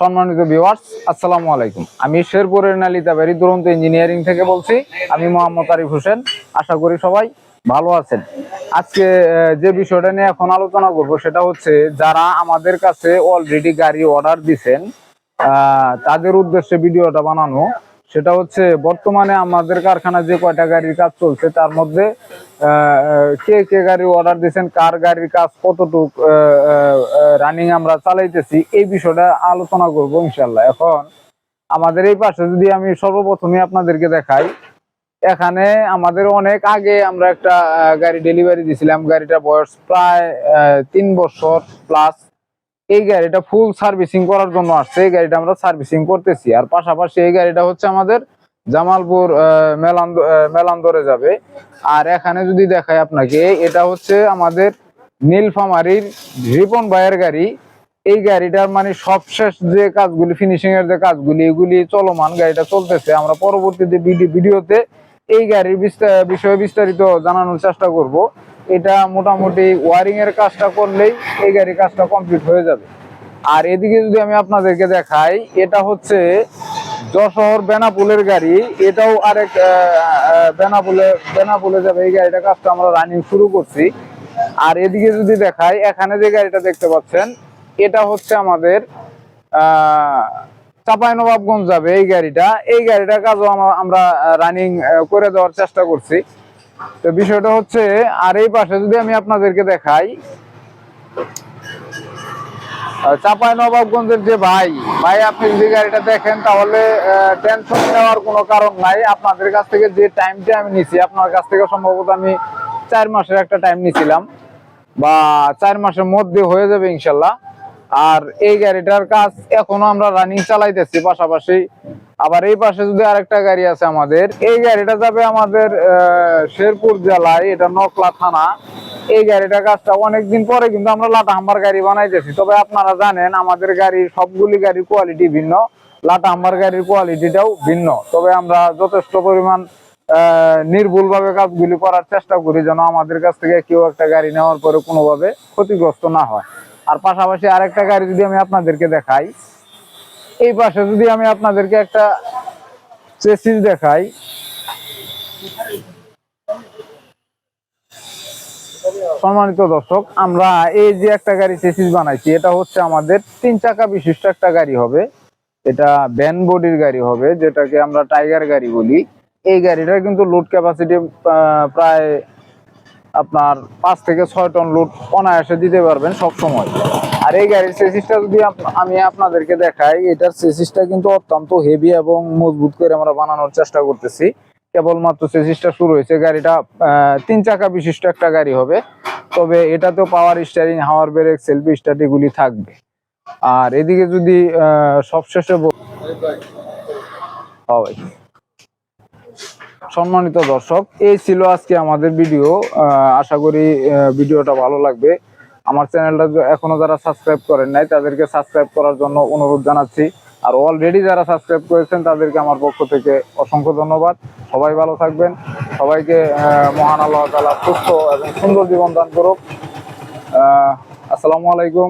সম্মানিত ভিওয়ার্স আসসালামু আলাইকুম। আমি শেরপুরের নালিতাবাড়ি দুরন্ত ইঞ্জিনিয়ারিং থেকে বলছি। আমি মোহাম্মদ আরিফ হোসেন, আশা করি সবাই ভালো আছেন। আজকে যে বিষয়টা নিয়ে এখন আলোচনা করব সেটা হচ্ছে, যারা আমাদের কাছে অলরেডি গাড়ি অর্ডার দিছেন তাদের উদ্দেশ্যে ভিডিওটা বানানো। সেটা হচ্ছে বর্তমানে আমাদের কারখানায় যে কয়টা গাড়ির কাজ চলছে, তার মধ্যে কে কে গাড়ি অর্ডার দিয়েছেন কার গাড়ির কাজ কতটুক রানিং আমরা চালাইতেছি, এই বিষয়টা আলোচনা করব ইনশাল্লাহ এখন আমাদের এই পাশে যদি আমি সর্বপ্রথমে আপনাদেরকে দেখাই, এখানে আমাদের অনেক আগে আমরা একটা গাড়ি ডেলিভারি দিছিলাম গাড়িটা বয়স প্রায় তিন বছর প্লাস এই গাড়িটা ফুল সার্ভিসিং করার জন্য আসছে। এই গাড়িটা আমরা সার্ভিসিং করতেছি। আর পাশাপাশি এই গাড়িটা হচ্ছে আমাদের জামালপুর মেলান্দরে যাবে। আর এখানে যদি দেখায় আপনাকে, এটা হচ্ছে আমাদের নীলফামারির রিপন ভাইয়ের গাড়ি। এই গাড়িটার মানে সবশেষ যে কাজগুলি ফিনিশিং এর যে কাজগুলি, এগুলি চলমান গাড়িটা চলতেছে। আমরা পরবর্তীতে ভিডি- ভিডিওতে এই গাড়ির বিষয়ে বিস্তারিত জানানোর চেষ্টা করব। এটা মোটামুটি ওয়ারিং এর কাজটা করলেই এই গাড়ির কাজটা কমপ্লিট হয়ে যাবে। আর এদিকে যদি আমি আপনাদেরকে দেখাই, এটা হচ্ছে যশোর বেনাপুলের গাড়ি। এটাও আরেক বেনাপুলে বেনাপুলে যাবে এই গাড়িটা কাজটা আমরা রানিং শুরু করছি। আর এদিকে যদি দেখাই, এখানে যে গাড়িটা দেখতে পাচ্ছেন, এটা হচ্ছে আমাদের, আহ চাপাই নবাবগঞ্জ যাবে এই গাড়িটা। এই গাড়িটার কাজও আমরা রানিং করে দেওয়ার চেষ্টা করছি। তো বিষয়টা হচ্ছে, আর এই পাশে যদি আমি আপনাদেরকে দেখাই চাপাই নবাবগঞ্জের যে ভাই ভাই, আপনি যদি গাড়িটা দেখেন, তাহলে টেনশন নেওয়ার কোনো কারণ নাই। আপনাদের কাছ থেকে যে টাইমটা আমি নিছি, আপনার কাছ থেকে সম্ভবত আমি চার মাসের একটা টাইম নিছিলাম, বা চার মাসের মধ্যে হয়ে যাবে ইনশাল্লাহ। আর এই গাড়িটার কাজ এখনও আমরা রানিং চালাইতেছি পাশাপাশি। আবার এই পাশে যদি আরেকটা গাড়ি আছে আমাদের, এই গাড়িটা যাবে আমাদের শেরপুর জেলায়, এটা নকলা থানা। এই গাড়িটার কাজটা অনেকদিন পরে কিন্তু আমরা লাটা হাম্বার গাড়ি বানাইতেছি। তবে আপনারা জানেন, আমাদের গাড়ির সবগুলি গাড়ির কোয়ালিটি ভিন্ন লাটা হাম্বার গাড়ির কোয়ালিটিটাও ভিন্ন। তবে আমরা যথেষ্ট পরিমাণ নির্ভুল ভাবে কাজগুলি করার চেষ্টা করি যেন আমাদের কাছ থেকে কেউ একটা গাড়ি নেওয়ার পরে কোনোভাবে ক্ষতিগ্রস্ত না হয়। আর পাশাপাশি আরেকটা গাড়ি যদি আমি আপনাদেরকে দেখাই, এই পাশে যদি আমি আপনাদেরকে একটা চেসিস দেখাই। সম্মানিত দর্শক, আমরা এই যে একটা গাড়ি চেসিস বানাইছি, এটা হচ্ছে আমাদের তিন চাকা বিশিষ্ট একটা গাড়ি হবে। এটা ভ্যান বডির গাড়ি হবে, যেটাকে আমরা টাইগার গাড়ি বলি। এই গাড়িটার কিন্তু লোড ক্যাপাসিটি প্রায় আপনার পাঁচ থেকে ছয় টন লোড অনায়াসে দিতে পারবেন সব সময় আর এই গাড়ির চেসিসটা যদি আমি আপনাদেরকে দেখাই, এটার চেসিসটা কিন্তু অত্যন্ত হেভি এবং মজবুত করে আমরা বানানোর চেষ্টা করতেছি। কেবলমাত্র চেসিসটা শুরু হয়েছে, গাড়িটা তিন চাকা বিশিষ্ট একটা গাড়ি হবে। তবে এটাতেও পাওয়ার স্টারিং হাওয়ার ব্রেক সেলফি স্টার্ট থাকবে। আর এদিকে যদি সবশেষে বল- হ্যাঁ সম্মানিত দর্শক, এই ছিল আজকে আমাদের ভিডিও। আশা করি ভিডিওটা ভালো লাগবে। আমার চ্যানেলটা এখনও যারা সাবস্ক্রাইব করেন নাই, তাদেরকে সাবস্ক্রাইব করার জন্য অনুরোধ জানাচ্ছি। আর অলরেডি যারা সাবস্ক্রাইব করেছেন, তাদেরকে আমার পক্ষ থেকে অসংখ্য ধন্যবাদ। সবাই ভালো থাকবেন। সবাইকে মহান আল্লাহ তালা সুস্থ এবং সুন্দর জীবন দান করুক। আসসালামু আলাইকুম।